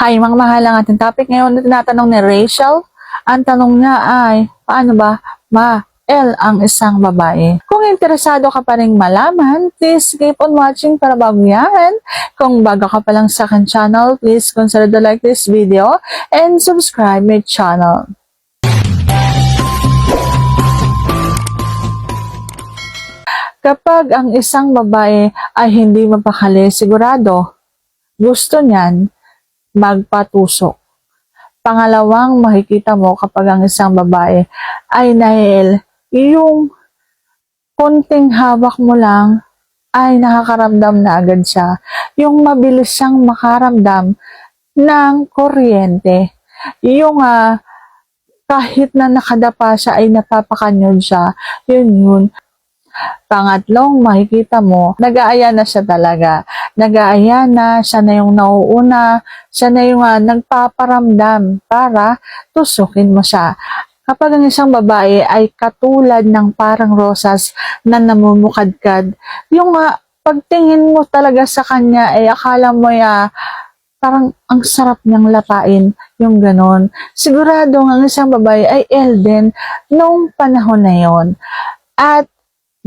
Hi, mga mahal ang ating topic ngayon na tinatanong ni Rachel. Ang tanong niya ay, paano ba ma L ang isang babae? Kung interesado ka pa rin malaman, please keep on watching para bago yan. Kung bago ka pa lang sa akin channel, please consider to like this video and subscribe my channel. Kapag ang isang babae ay hindi mapakali, sigurado, gusto niyan magpatusok. Pangalawang makikita mo kapag ang isang babae ay nahil, yung konting hawak mo lang ay nakakaramdam na agad siya. Yung mabilis siyang makaramdam ng kuryente. Yung ah, kahit na nakadapa siya ay napapakanyod siya. Yun yun. Pangatlong, makikita mo, nag-aaya na siya talaga. Nag-aaya na, siya na yung nauuna, siya na yung ah, nagpaparamdam para tusukin mo siya. Kapag ang isang babae ay katulad ng parang rosas na namumukadkad, yung ah, pagtingin mo talaga sa kanya ay akala mo ya parang ang sarap niyang lapain, yung ganon. Sigurado ang isang babae ay Elden noong panahon na yon. At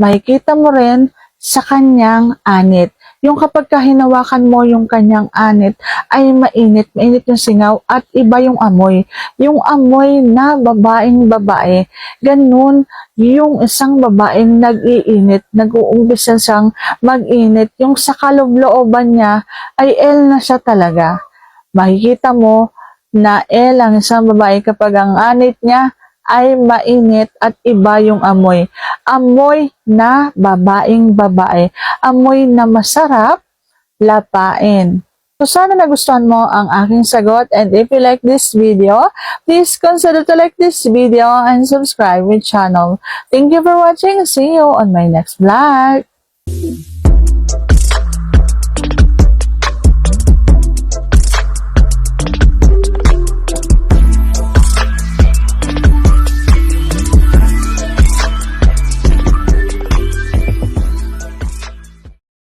makikita mo rin sa kanyang anit. Yung kapag ka hinawakan mo yung kanyang anit, ay mainit, mainit yung singaw at iba yung amoy. Yung amoy na babaeng babae. Ganun yung isang babaeng nag-iinit, nag-uumpisa siyang mag-init. Yung sa kalooban niya ay L na siya talaga. Makikita mo na L ang isang babae kapag ang anit niya ay mainit at iba yung amoy. Amoy na babaeng babae. Amoy na masarap lapain. So sana nagustuhan mo ang aking sagot and if you like this video, please consider to like this video and subscribe my channel. Thank you for watching. See you on my next vlog.